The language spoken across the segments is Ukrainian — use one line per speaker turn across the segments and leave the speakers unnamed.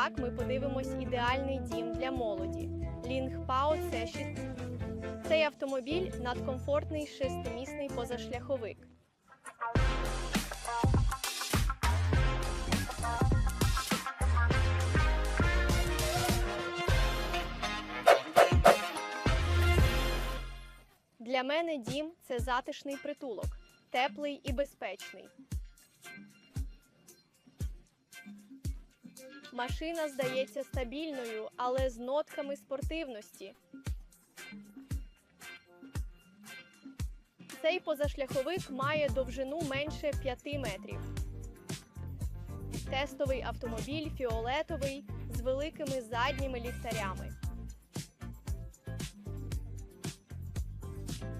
так ми подивимось ідеальний дім для молоді. Лінгпао це 6 Цей автомобіль надкомфортний шестимісний позашляховик. Для мене дім це затишний притулок, теплий і безпечний. Машина здається стабільною, але з нотками спортивності. Цей позашляховик має довжину менше 5 метрів. Тестовий автомобіль фіолетовий з великими задніми ліхтарями.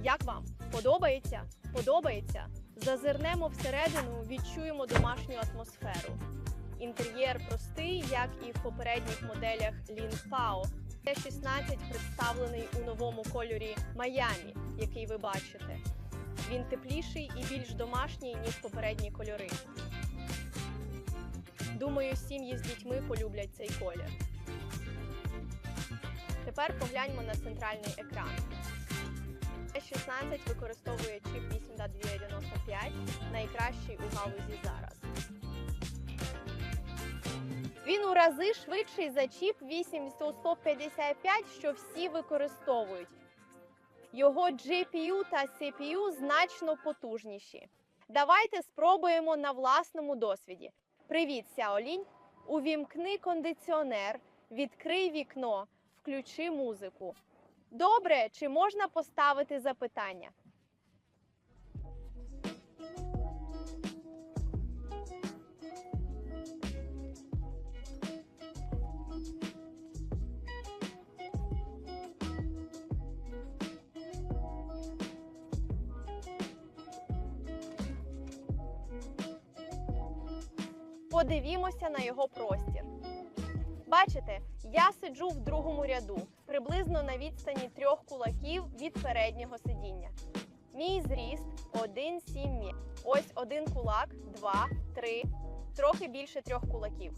Як вам? Подобається? Подобається? Зазирнемо всередину, відчуємо домашню атмосферу. Інтер'єр простий, як і в попередніх моделях Lin-Pao. Т-16 представлений у новому кольорі Майамі, який ви бачите. Він тепліший і більш домашній, ніж попередні кольори. Думаю, сім'ї з дітьми полюблять цей колір. Тепер погляньмо на центральний екран. Т-16 використовує чіп 8295, найкращий у галузі зараз. Він у рази швидший за чіп 8155, що всі використовують. Його GPU та CPU значно потужніші. Давайте спробуємо на власному досвіді. Привіт, Сяолінь! Увімкни кондиціонер, відкрий вікно, включи музику. Добре, чи можна поставити запитання? Подивімося на його простір. Бачите, я сиджу в другому ряду, приблизно на відстані трьох кулаків від переднього сидіння. Мій зріст 1,7 мі. Ось один кулак, два, три, трохи більше трьох кулаків.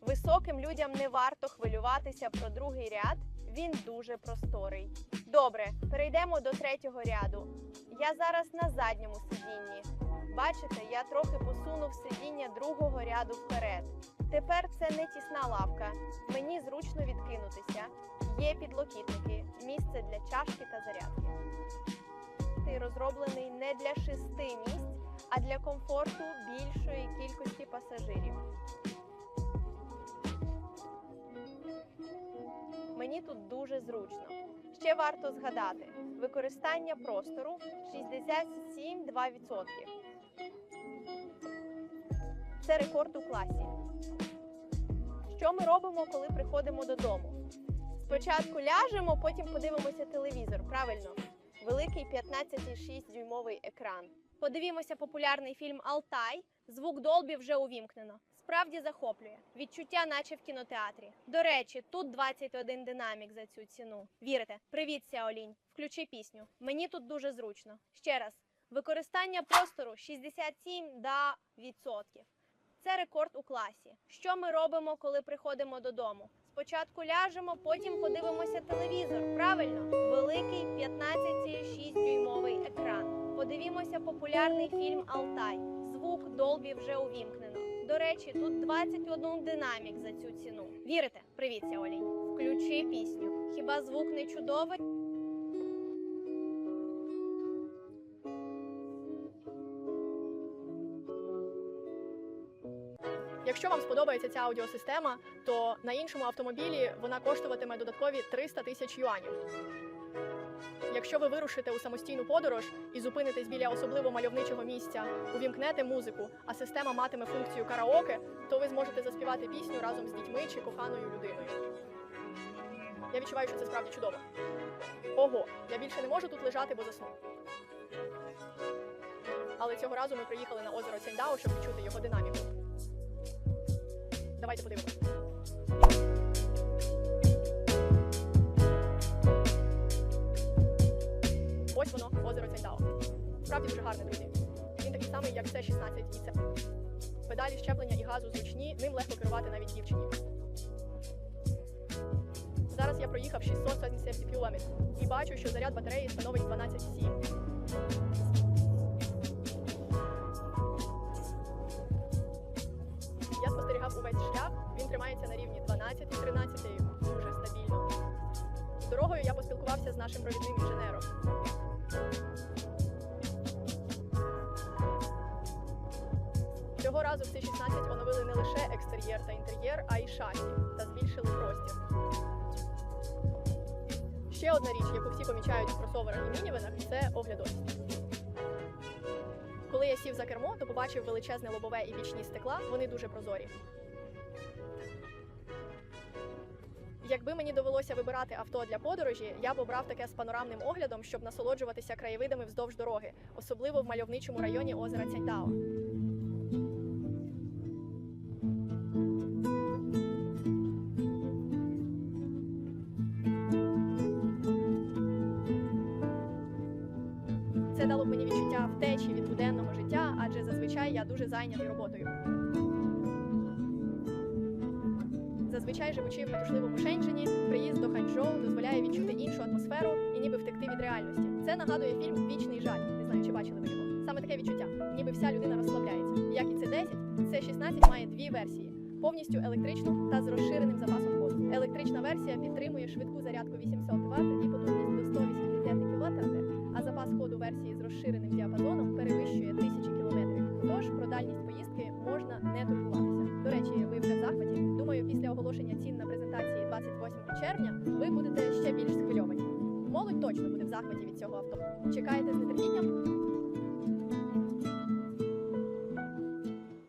Високим людям не варто хвилюватися про другий ряд, він дуже просторий. Добре, перейдемо до третього ряду. Я зараз на задньому сидінні. Бачите, я трохи посунув сидіння другого ряду вперед. Тепер це не тісна лавка. Мені зручно відкинутися. Є підлокітники, місце для чашки та зарядки. Ти розроблений не для шести місць, а для комфорту більшої кількості пасажирів. Мені тут дуже зручно. Ще варто згадати: використання простору 67,2%. Це рекорд у класі. Що ми робимо, коли приходимо додому? Спочатку ляжемо, потім подивимося телевізор. Правильно, великий 15,6 дюймовий екран. Подивімося популярний фільм Алтай. Звук Долбі вже увімкнено. Справді захоплює. Відчуття, наче в кінотеатрі. До речі, тут 21 динамік за цю ціну. Вірите? Привіт, Сяолінь. Включи пісню. Мені тут дуже зручно. Ще раз. Використання простору 67 да відсотків. Це рекорд у класі. Що ми робимо, коли приходимо додому? Спочатку ляжемо, потім подивимося телевізор. Правильно, великий 15,6 дюймовий екран. Подивімося популярний фільм Алтай. Звук Долбі вже увімкнено. До речі, тут 21 динамік за цю ціну. Вірите? Привіт, Сяолінь. Включи пісню. Хіба звук не чудовий?
Якщо вам сподобається ця аудіосистема, то на іншому автомобілі вона коштуватиме додаткові 300 тисяч юанів. Якщо ви вирушите у самостійну подорож і зупинитесь біля особливо мальовничого місця, увімкнете музику, а система матиме функцію караоке, то ви зможете заспівати пісню разом з дітьми чи коханою людиною. Я відчуваю, що це справді чудово. Ого, я більше не можу тут лежати, бо засну. Але цього разу ми приїхали на озеро Цяндао, щоб відчути його динаміку. Давайте подивимося. Ось воно, озеро Цяндао. Справді дуже гарне, друзі. Він такий самий, як С-16 і це. Педалі щеплення і газу зручні, ним легко керувати навіть дівчині.
Зараз я проїхав 670 кілометрів і бачу, що заряд батареї становить 12,7. Спостерігав увесь шлях. Він тримається на рівні 12-13 дуже стабільно. Дорогою я поспілкувався з нашим провідним інженером. Цього разу в C16 оновили не лише екстер'єр та інтер'єр, а й шасі та збільшили простір. Ще одна річ, яку всі помічають в кросоверах і мінівенах, це оглядовість. Коли я сів за кермо, то побачив величезне лобове і бічні стекла, вони дуже прозорі. Якби мені довелося вибирати авто для подорожі, я б обрав таке з панорамним оглядом, щоб насолоджуватися краєвидами вздовж дороги, особливо в мальовничому районі озера Цяньтао. Це дало б мені відчуття втечі від буденного життя, адже зазвичай я дуже зайнятий роботою. Зазвичай живучи в метушливому Шенджині, приїзд до Ханчжоу дозволяє відчути іншу атмосферу і ніби втекти від реальності. Це нагадує фільм Вічний жаль. Не знаю, чи бачили ви його. Саме таке відчуття, ніби вся людина розслабляється. Як і це 10 це 16 має дві версії: повністю електричну та з розширеним запасом ходу. Електрична версія підтримує швидку зарядку 800 захваті. Думаю, після оголошення цін на презентації 28 червня ви будете ще більш схвильовані. Молодь точно буде в захваті від цього авто. Чекаєте з нетерпінням?